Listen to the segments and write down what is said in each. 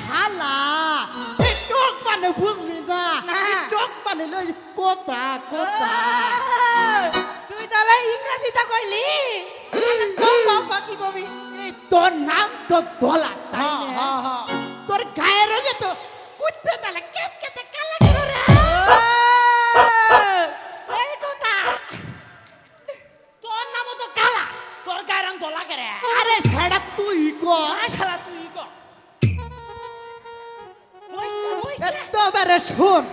শালা এই টক মানে বুঝলি না এই টক মানে লই কোতা কোতা তুই তাহলে ইংরেজিটা কইলি কি কবি এই তোর নাম তো দোলা তাই হ্যাঁ, না? এতবারে শোন।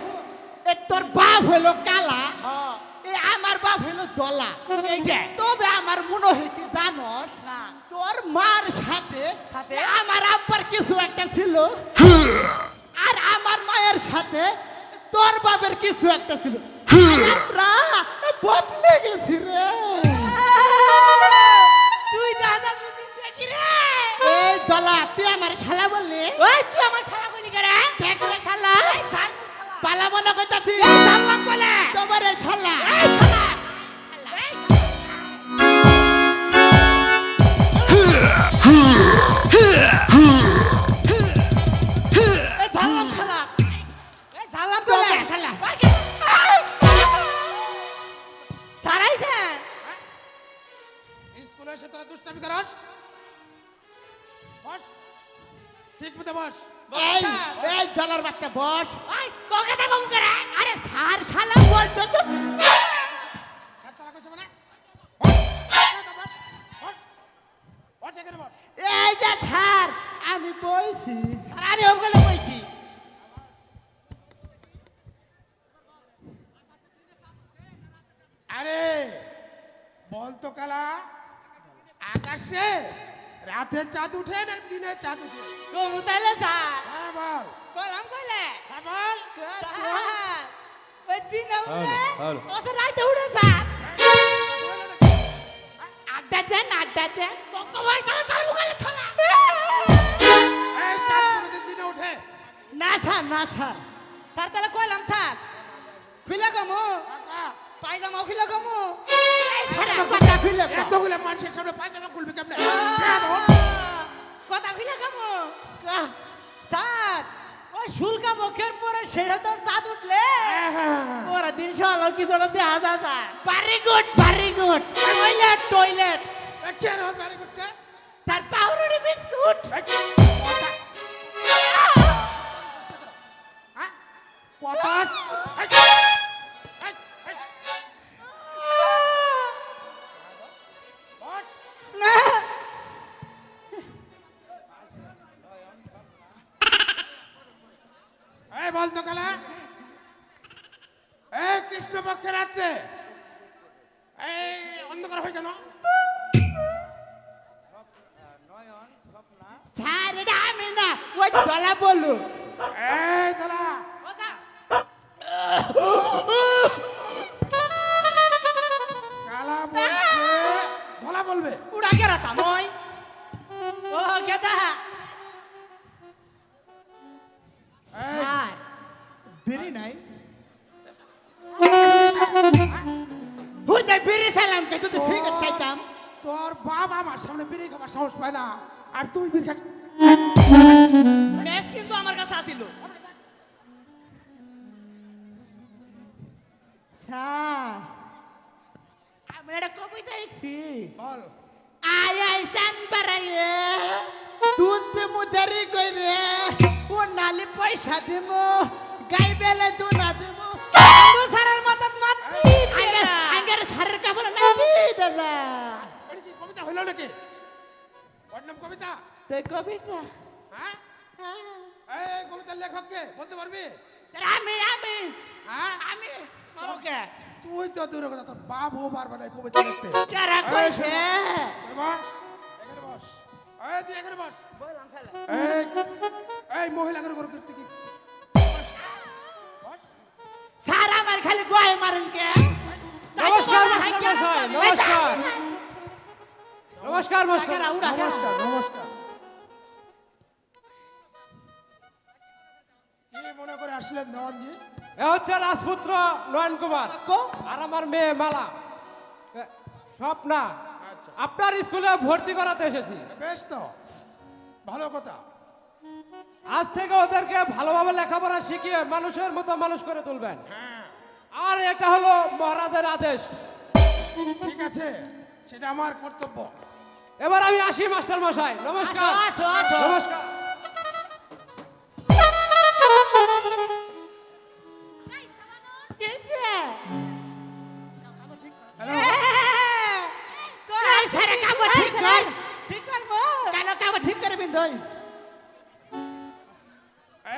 এ তোর বাপ হলো কালা হ্যাঁ। এ আমার বাপ হলো দলা। এই যে। তবে আমার মনে হয় জানস না। তোর মার সাথে? আমার আব্বার কিছু একটা ছিল। আর আমার মায়ের সাথে তোর বাপের কিছু একটা ছিল। আমরা বদলে গেছি রে। তুই দাদা বুদ্ধি দেখি রে। এই দলা তুই আমার শালা বললি? ওই তুই আমার শালা শালা এই ছাড় শালা পালা মনে করতাছি। কলে। তোমারে শালা। স্কুলে এসে তোরা দুষ্টামি করস? বস। ঠিক মতো বস। এই এই দলার বাচ্চা বস। ওই তোকে দেব করে। আরে স্যার শালা বলতো তো ছাড় চালা করছে মানে? বস বস, বস, বস বস এখানে বস এই যে স্যার আমি বলছি আর আমি ওগুলো কইছি আরে বল তো কালা আকাশে রাতে চাঁদ উঠে না দিনে চাঁদ উঠে? কমু তাইলে স্যার হ্যাঁ বল। কলাম কইলে? হ্যাঁ বল। ওই দিন উঠে? ওসে আড্ডা দেন আড্ডা দেন তোকে ভাই তাহলে তার মুখে ছলা এই চাঁদ কোনোদিন দিনে উঠে। না স্যার না স্যার স্যার তাহলে কইলাম স্যার খুলে কমু। কাকা, পায়জামা খুলে কমু। কথা খুলে। এতগুলো মানুষের সামনে পায়জামা খুলবি কেমনে? কথা খুলে কা- স্যার ওই শুল্কা বকের পরে সেটা তো চাঁদ উঠলে। ওরা দিন সকাল কিছুটা দেখা যায় sir good very good toilet toilet কে রে ভেরি গুড স্যার পাউরুটি বিস্কুট। এই কালে এই কৃষ্ণপক্ষের রাত্রে। এই অন্ধকার হয়ে কেন? স্যার এটা আমি না ওই দলা বলু এই বিড়ি নাই হুদাই বিড়ি সালাম কে তুই সিগারেট চাইতাম তোর বাপ আমার সামনে বিড়ি খাবার সাহস পায় না আর তুই বিড়ি খাচ্ছিস ম্যাচ কিন্তু আমার কাছে আসিল স্যার আমি একটা কবিতা লিখছি বল আয় আয় সান বাড়াইয়ে দুধ দিমু দেরি কইরে ও নালি পয়সা দিমু গাই বেলে দুনা দিমু স্যারের মাথাত মারতি আঙ্গার আঙ্গার সারের কাপড় না? দি দাদা এটা কি কবিতা হইল নাকি? ওর কবিতা? তো কবিতা। হ্যাঁ। এই কবিতার লেখক কে বলতে পারবি? আমি আমি হ্যাঁ? আমি ওকে তুই তো দূরের কথা তোর বাপ ও পারবে না কবিতা লিখতে। যারা কইছে এখানে বস, এই তুই এখানে বস। এই এই করে তুই কি খালি গোয় মারেন কে? নমস্কার নমস্কার নমস্কার। নমস্কার নমস্কার। নমস্কার কি মনে করে আসলেন এ হচ্ছে রাজপুত্র নয়ন কুমার আর আমার মেয়ে মালা। স্বপ্না। আপনার স্কুলে ভর্তি করাতে এসেছি। বেশ তো। ভালো কথা। আজ থেকে ওদেরকে ভালোভাবে লেখাপড়া শিখিয়ে মানুষের মতো মানুষ করে তুলবেন। হ্যাঁ। আর এটা হলো মহারাজের আদেশ। ঠিক আছে সেটা আমার কর্তব্য। এবার আমি আসি মাস্টার মশাই। নমস্কার। নমস্কার।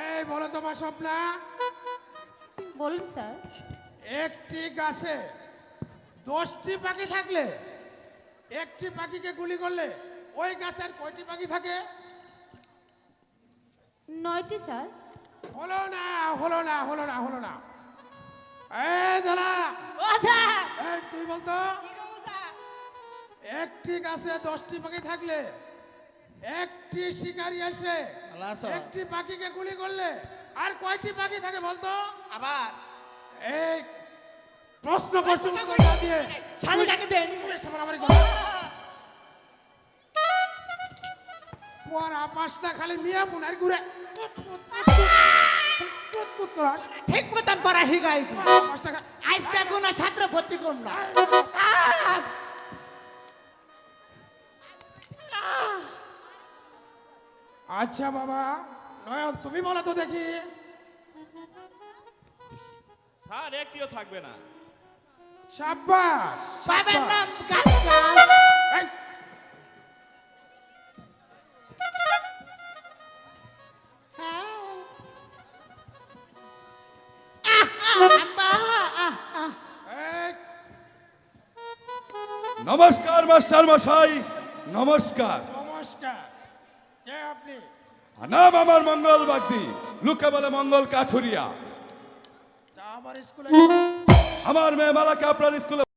এই বলো তোমার স্বপ্না? বলুন স্যার। একটি গাছে দশটি পাখি থাকলে একটি পাখিকে গুলি করলে ওই গাছের কয়টি পাখি থাকে? নয়টি স্যার। হলো না হলো না হলো না হলো না। এই দাদা তুই বলতো? একটি গাছে দশটি পাখি থাকলে একটি শিকারী এসে একটি পাখিকে গুলি করলে আর কয়টি পাখি থাকে বলতো? আবার। এই প্রশ্ন করছ উত্তর না দিয়ে। শালিকাকে দেয়নি তুই এসে মারামারি করছিস। পড়া পাঁচটা খালি মিয়া মুনার ঘুরে। ঠিক মতন পড়া পাঁচটা আজকে কোন ছাত্র ভর্তি করুন না। আচ্ছা বাবা নয়ন তুমি বলো তো দেখি। স্যার একটিও থাকবে না। সাব্বাস বাবার। নাম নমস্কার মাস্টার মশাই। নমস্কার। নমস্কার। কে আপনি? নাম আমার মঙ্গল বাগদি। লোকে বলে মঙ্গল কাঠুরিয়া। আমার স্কুলে আমার মেয়ে মালাকে আপনার স্কুলে